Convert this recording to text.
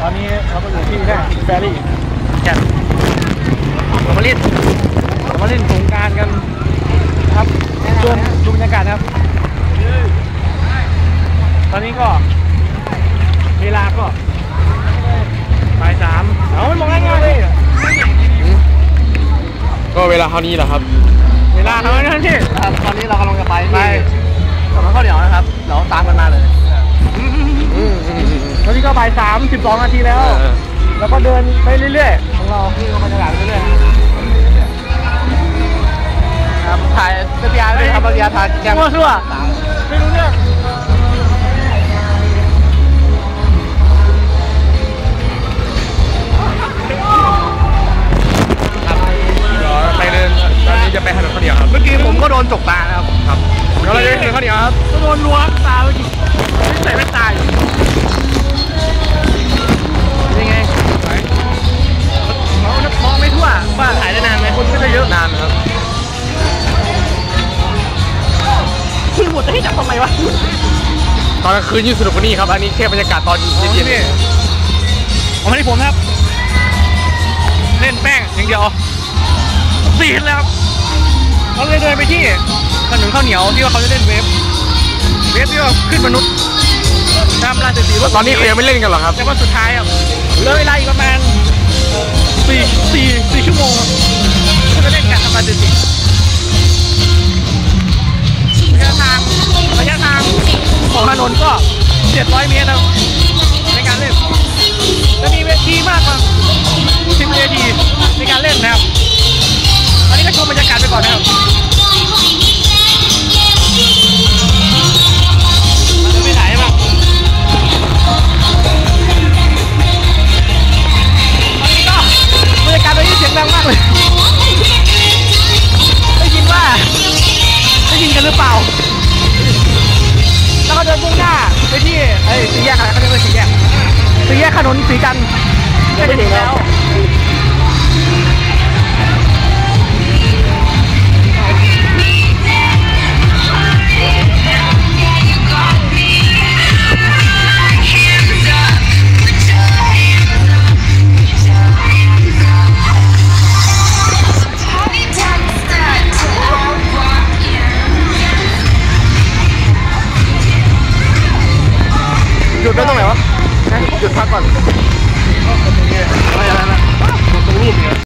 ตอนนี้เราก็อยู่ที่แน่แฟรี่แก่นเรามาเล่นเรามาเล่นสงกรารกันนะครับชวนดูบรรยากาศนะครับ ตอนนี้ก็เวลาก็บ่ายสามเอาไม่มองง่ายๆเลยก็เวลาเท่านี้แหละครับ เวลาทำไมนั่นที่ครับตอนนี้เรากำลังจะไป ก็บ่ายสามสิบสองนาทีแล้ว เออ แล้วก็เดินไปเรื่อยๆ ของเราที่ก็บรรยากาศไปเรื่อยครับถ่ายเบียร์ด้วยครับเบียร์ถ่ายแกมมั่วซั่วตามไม่รู้เรื่องเดี๋ยวไปเดินตอนนี้จะไปถนนข้าวเหนียวครับ เมื่อกี้ผมก็โดนจกตานะครับ ครับเดี๋ยวเราจะไปถนนข้าวเหนียวครับ ก็โดนล้วงตาเจะให้จับทำไมวะ ตอนกลางคืนยิ่งสนุกกว่านี้ครับ อันนี้แค่บรรยากาศตอนเย็นๆเนี่ยผมให้ผมครับ เล่นแป้งอย่างเดียวสีดแล้วครับเขาเลยเดินไปที่ถนนข้าวเหนียวที่ว่าเขาจะเล่นเวฟ เวฟที่ว่าขึ้นมนุษย์ตามราชสีห์ตอนนี้เขายังไม่เล่นกันหรอครับ แต่ว่าสุดท้ายครับเหลือเวลาอีกประมาณสี่สี่สี่ นก็ 700 เมตรนะ ไปที่ไอ้สี่แยกอะไรเขาเรียกว่าสี่แยกสี่แยกถนนสีจันทร์ก็จะถึงแล้ว 来，就他挂了。好，来来来，走路你。